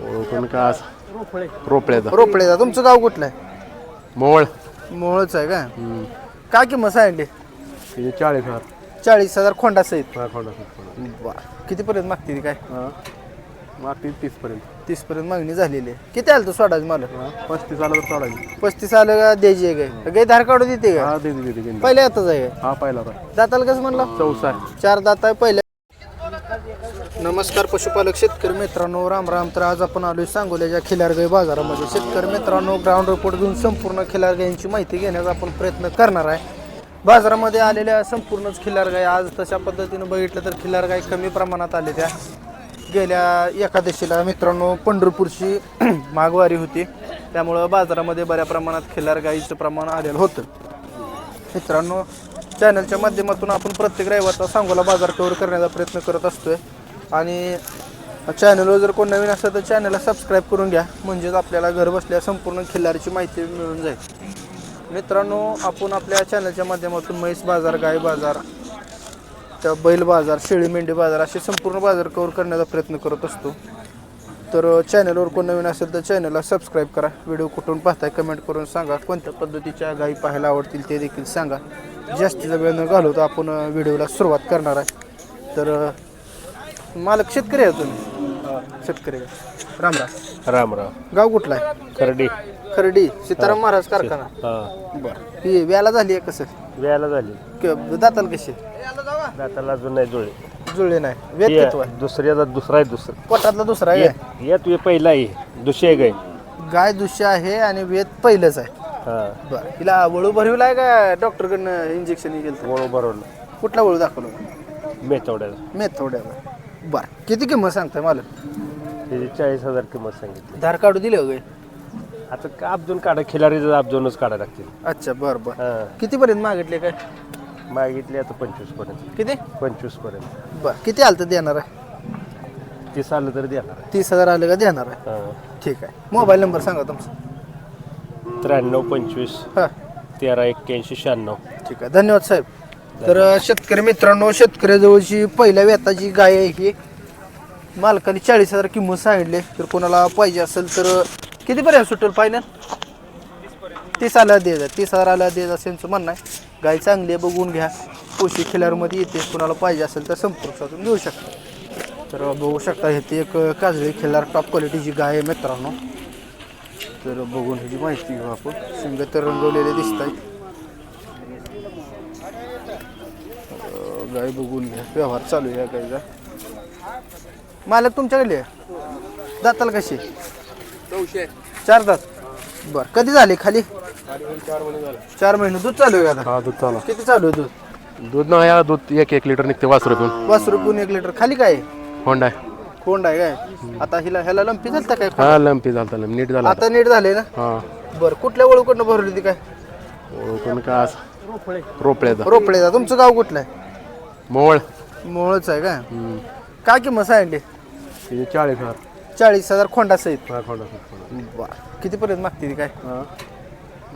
ओळखून का रोपळ्याचा रोपळेचा तुमचं गाव कुठलं आहे? मोळ मोहोळच आहे का? काय किंमत सांगितली? तिथे चाळीस हजार. चाळीस हजार खोंडा सहित. हा, खोंडा, खोंडा. बरं कितीपर्यंत मागते ती काय? हा. मागतील तीस पर्यंत तीसपर्यंत मागणी झालेली आहे. किती आलं तू सोडायचं मला हा, पस्तीस आलं तर सोडायची. पस्तीस आलं का द्यायची आहे काय? गाय धार काढू देते का? हा दे दे दे दे पहिले आताच आहे का? हा पहिला होता दाताला कसं म्हणलं? चौसा आहे. चार दात आहे पहिले नमस्कार पशुपालक शेतकरी मित्रांनो राम राम. तर आज आपण आलोय सांगोल्याच्या खिलारगाई बाजारामध्ये. शेतकरी मित्रांनो ग्राउंड रिपोर्ट घेऊन संपूर्ण खिलारगाईंची माहिती घेण्याचा आपण प्रयत्न करणार आहे. बाजारामध्ये आलेल्या संपूर्णच खिलारगाई आज तशा पद्धतीनं बघितलं तर खिलारगाई कमी प्रमाणात आले त्या गेल्या एकादशीला मित्रांनो पंढरपूरची मागवारी होती. त्यामुळं बाजारामध्ये बऱ्या प्रमाणात खिलारगाईचं प्रमाण आलेलं होतं. मित्रांनो चॅनलच्या माध्यमातून आपण प्रत्येक रविवारचा सांगोला बाजार कव्हर करण्याचा प्रयत्न करत असतोय. आणि चॅनलवर जर कोण नवीन असेल तर चॅनलला सबस्क्राईब करून घ्या. म्हणजेच आपल्याला घर बसल्या संपूर्ण खिल्लारीची माहिती मिळून जाईल. मित्रांनो आपण आपल्या चॅनलच्या माध्यमातून म्हैस बाजार गाय बाजार त्या बैल बाजार शेळी मेंढी बाजार असे संपूर्ण बाजार कवर करण्याचा प्रयत्न करत असतो. तर चॅनलवर कोण नवीन असेल तर चॅनलला सबस्क्राईब करा. व्हिडिओ कुठून पाहताय कमेंट करून सांगा. कोणत्या पद्धतीच्या गायी पाहायला आवडतील ते देखील सांगा. जास्तीचा वेळ न घालवता आपण व्हिडिओला सुरुवात करणार आहे. तर मालक शेतकरी आहे तुम्ही? शेतकरी. आहे राम राम. राम राम. गाव कुठला आहे? करडी खर्डी. सीताराम महाराज कारखाना. हा. बरं. ही व्याला झाली आहे कसं वेळाला झाली. क- दाताल कशी? दाताला अजून नाही जुळे. जुळले नाही. वेद किती आहे? दुसऱ्याचा दुसरा आहे दुसरा. पोटातला दुसरा आहे? या तू पहिला आहे. दुसरी आहे गाय. गाय दुसरी आहे आणि वेद पहिलंच आहे. हा. बरं. हिला वळू भरविला आहे का डॉक्टरकडनं इंजेक्शन गेलं वळू बरोबर कुठला वळू दाखवलं? मेथवड्याला. मेथोड्याला बरं. किती किंमत सांगताय मला त्याची चाळीस हजार किंमत सांगितली. धार काढू दिले हो गाय आता का अब्जून काढा खिलारीचं अब्जूनच काढा लागतील. अच्छा बरं बरं. हा. कितीपर्यंत मागितले काय? मागितली आता पंचवीसपर्यंत किती? पंचवीसपर्यंत बरं. किती आलं तर देणार आहे? तीस आलं तर देणार. तीस हजार आलं का देणार आहे? हा. ठीक आहे. मोबाईल नंबर सांगा तुमचा. त्र्याण्णव पंचवीस हां. तेरा एक्क्याऐंशी शहाण्णव. ठीक आहे. धन्यवाद साहेब. तर शेतकरी मित्रांनो शेतकऱ्याजवळची पहिल्या वेताची गाय आहे ही. मालकाने चाळीस हजार किंमत सांगितले तर कोणाला पाहिजे असेल तर कितीपर्यंत सुटेल फायनल तीस आला दे जा तीस हजार आला दे जा असं यांचं म्हणणं आहे. गाय चांगली आहे बघून घ्या. पोशी खिलारमध्ये येते. कोणाला पाहिजे असेल तर संपर्क साधून घेऊ शकता. तर बघू शकता हे ते एक काजळी खिलार टॉप क्वालिटीची गाय आहे मित्रांनो. तर बघून ह्याची माहिती घेऊ आपण. शिंग तर रंगवलेले दिसत आहेत. गाय बघून घ्या. व्यवहार चालू आहे या गायचा मालक तुमच्याकडे आहे? दाताला कशी? चार दात. बर कधी झाले खाली? चार महिने. दूध चालू आहे का आता? हा दूध चालू किती चालू आहे दूध? दूध ना या दूध एक एक लिटर निघते वास रुपये पाच रुपये एक लिटर. खाली काय? आहे? होंडा आहे. कोंड आहे काय? आता हिला ह्याला लंपी झालता काय? हा लंपी झालता लंप. नीट झाला आता नीट झाले ना? हा. बरं कुठल्या वळूकडनं भरली होती काय? ओळखून का रोपळ्याचा रोपडेचा तुमचं गाव कुठलं आहे? मोळ. मोळच आहे का काय किंमत सांगितली तिथे चाळीस हजार. चाळीस हजार खोंडा सहित. हा खोंडा कितीपर्यंत मागते ती काय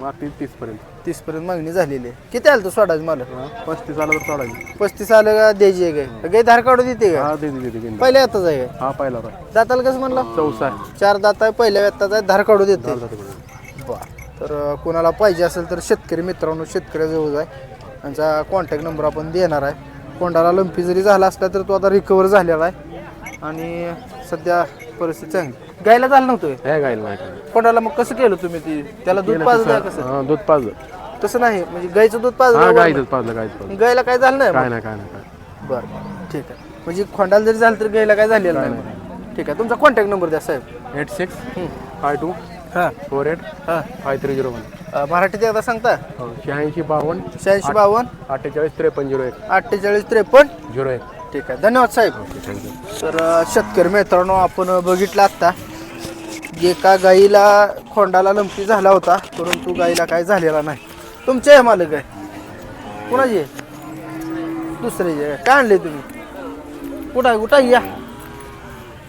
मागतील तीस पर्यंत तीस पर्यंत मागणी झालेली आहे. किती आलं तर सोडायचं मला? पस्तीस आलं तर सोडायची. पस्तीस आलं का द्यायची आहे काय? गाय धार काढू देते का? हा दे दे दे दे पहिल्या येताच आहे काय? हा पहिला होता. दाताला कसं म्हणलं? चौसा आहे. चार दात आहे पहिल्या येताच आहे धार काढू देते. चालतं तिकडे. बरं तर अं, कोणाला पाहिजे असेल तर शेतकरी मित्रांनो शेतकऱ्याजवळ आहे. त्यांचा कॉन्टॅक्ट नंबर आपण देणार आहे. कोंडाला लंपी जरी झाला असला तर तो आता रिकवर झालेला आहे. आणि सध्या परिस्थिती चांगली गायला झालं नव्हतं? हे गायला नाही कोंडाला मग कसं केलं तुम्ही ती? त्याला दूध पाजलं कसं? हा दूध पाजलं. तसं नाही म्हणजे गायचं दूध हा पाजलं गायचंच पाजलं गायच पाजलं गायला काय झालं नाही काय नाही काय नाही काय बरं ठीक आहे. म्हणजे खोंडाला जरी झालं तर गायला काय झालेलं नाही ठीक आहे तुमचा कॉन्टॅक्ट नंबर द्या साहेब. एट सिक्स फाय टू हां. फोर एट हां. फाय थ्री झिरो वन अं, मराठीत एकदा सांगता? शहाऐंशी बावन्न. शहाऐंशी बावन्न. अठ्ठेचाळीस त्रेपन्न झिरो एक. अठ्ठेचाळीस त्रेपन्न? झिरो एक. ठीक आहे. धन्यवाद साहेब. थँक्यू तर अ, शेतकरी मित्रांनो आपण बघितलं आत्ता एका गाईला खोंडाला लंपी झाला होता परंतु गाईला काय झालेला नाही. तुमचे आहे मालक आहे. कुणाची? आहे दुसऱ्याची आहे काय आणले तुम्ही? कुठं आहे कुठं आहे? या?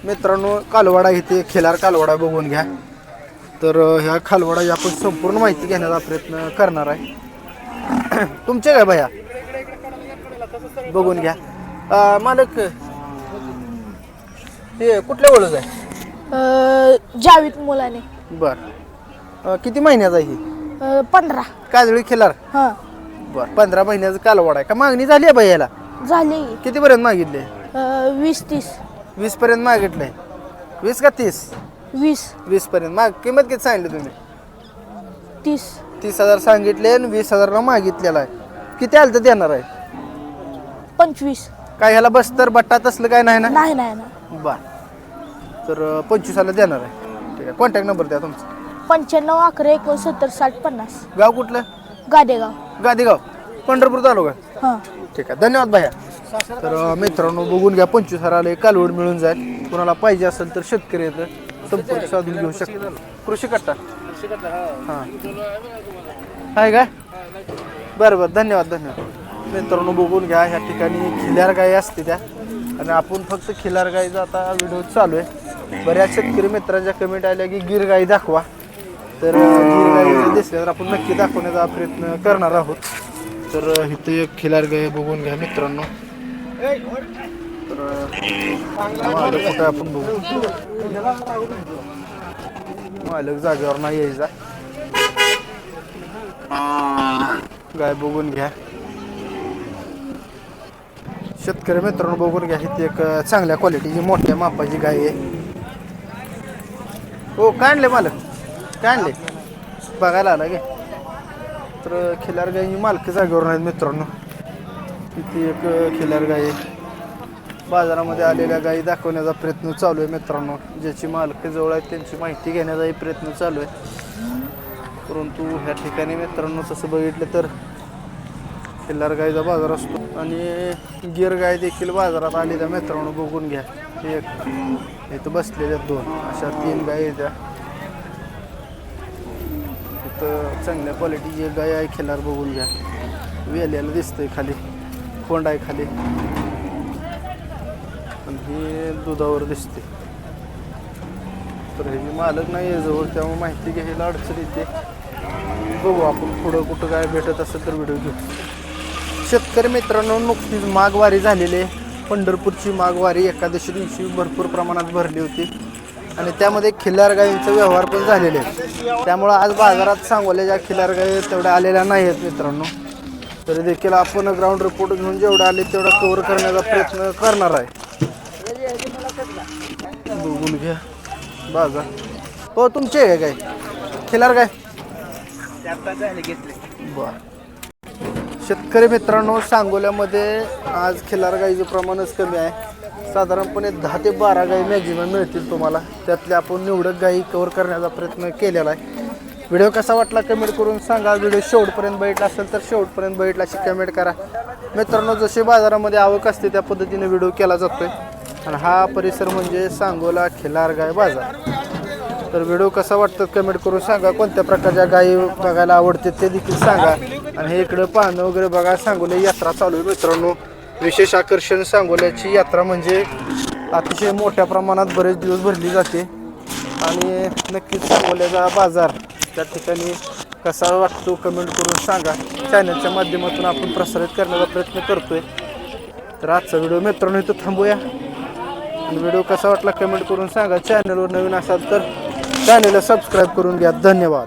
मित्रांनो कालवाडा इथे खिलार कालवाडा बघून घ्या. तर ह्या खालवाडा आपण संपूर्ण माहिती घेण्याचा प्रयत्न करणार आहे. तुमचे काय भैया? बघून घ्या. मालक हे कुठल्या ओळख आहे? अ, जावीद मुलाने. बर. किती महिन्याचा ही? पंधरा. काजळी खिलार? हां. बर पंधरा महिन्याचं कालवड आहे. का मागणी झाली आहे बाई याला झाले. कितीपर्यंत मागितले? अ, वीस तीस. वीस पर्यंत मागितलंय वीस का तीस? वीस. वीस पर्यंत माग किंमत किती सांगितली तुम्ही? तीस. तीस हजार सांगितले आणि वीस हजारला मागितलेला आहे. किती आलं तर देणार आहे? पंचवीस. काय ह्याला बस्तर बट्टा तसलं काय नाही ना? नाही नाही ना बर. तर अं, पंचवीसाला देणार आहे. ठीक आहे. कॉन्टॅक्ट नंबर द्या तुमचा. पंच्याण्णव अकरा एकोणसत्तर साठ पन्नास. गाव कुठलं? गादेगाव. गादीगाव. पंढरपूर तालुका. हां. ठीक आहे. धन्यवाद भाया. तर अं, मित्रांनो बघून घ्या. पंचवीस हजाराला एक कालवड मिळून जाईल. कोणाला पाहिजे असेल तर शेतकरी येतं. संपर्क साधून घेऊ शकतो. कृषी कट्टा. हां. आहे काय बरं बरं. धन्यवाद धन्यवाद. मित्रांनो बघून घ्या ह्या ठिकाणी खिल्यार गाई असते त्या. आणि आपण फक्त खिलार गाईचा आता व्हिडिओ चालू आहे. बऱ्याच शेतकरी मित्रांच्या कमेंट आल्या की गिर गाई दाखवा. तर गिर गाई दिसल्या तर आपण नक्की दाखवण्याचा प्रयत्न करणार आहोत. तर इथे एक खिलार गाय बघून घ्या मित्रांनो. मालक कुठं आपण बघू मालक जागेवर नाही यायचा. गाय बघून घ्या. शेतकरी मित्रांनो बघून घ्या इथे एक चांगल्या क्वालिटीची मोठ्या मापाची गाय आहे. हो काय आणले मालक? काय आणले बघायला आला गे तर खिलार गाई मालक जागेवर नाहीत मित्रांनो. इथे एक खिलार गाय आहे. बाजारामध्ये आलेल्या गायी दाखवण्याचा प्रयत्न चालू आहे मित्रांनो. ज्याची मालक जवळ आहेत त्यांची माहिती घेण्याचाही प्रयत्न चालू आहे. परंतु ह्या ठिकाणी मित्रांनो तसं बघितलं तर खिल्लार गायीचा बाजार असतो. आणि गिर गाय देखील बाजारात आलेल्या मित्रांनो बघून घ्या. एक इथं बसलेल्या दोन अशा तीन गाय आहेत त्या. इथं चांगल्या क्वालिटीची एक गाय आहे खिल्लार बघून घ्या. वेल्याला दिसतंय खाली कोंड आहे खाली. आणि हे दुधावर दिसते. तर हे मी मालक नाही आहे जवळ त्यामुळे माहिती घ्यायला अडचण येते. बघू आपण पुढं कुठं काय भेटत असेल तर व्हिडिओ घेऊ. शेतकरी मित्रांनो नुकतीच माघवारी झालेली आहे. पंढरपूरची माघवारी एकादशी दिवशी भरपूर प्रमाणात भरली होती. आणि त्यामध्ये खिल्लार गायींचा व्यवहार पण झालेले आहे. त्यामुळं आज बाजारात सांगवल्या ज्या खिल्लार गायी तेवढ्या आलेल्या नाही आहेत मित्रांनो. तरी देखील आपण ग्राउंड रिपोर्ट घेऊन जेवढं आले तेवढा कव्हर करण्याचा प्रयत्न करणार आहे. बघून घ्या. बघा हो तुमचे आहे काय? खिलार काय? बर. शेतकरी मित्रांनो सांगोल्यामध्ये आज खिलार गाईचं प्रमाणच कमी आहे. साधारणपणे दहा ते बारा गाई मॅक्झिमम मिळतील तुम्हाला. त्यातल्या आपण निवडक गाई कव्हर करण्याचा प्रयत्न केलेला आहे. व्हिडिओ कसा वाटला कमेंट करून सांगा. व्हिडिओ शेवटपर्यंत बघितला असेल तर शेवटपर्यंत बघितला अशी कमेंट करा. मित्रांनो जसे बाजारामध्ये आवक असते त्या पद्धतीने व्हिडिओ केला जातोय. आणि हा परिसर म्हणजे सांगोला खिलार गाय बाजार. तर व्हिडिओ कसा वाटतात कमेंट करून सांगा. कोणत्या प्रकारच्या गायी बघायला आवडते ते देखील सांगा. आणि हे इकडं पाहणं वगैरे बघा सांगोली यात्रा चालू आहे मित्रांनो. विशेष आकर्षण सांगोल्याची यात्रा म्हणजे अतिशय मोठ्या प्रमाणात बरेच दिवस भरली जाते. आणि नक्कीच सांगोल्याचा बाजार त्या ठिकाणी कसा वाटतो कमेंट करून सांगा. चॅनलच्या माध्यमातून आपण प्रसारित करण्याचा प्रयत्न करतोय. तर आजचा व्हिडिओ मित्रांनो इथं थांबूया. व्हिडिओ कसा वाटला कमेंट करून सांगा. चॅनलवर नवीन असाल तर चॅनलला सबस्क्राईब करून घ्या. धन्यवाद.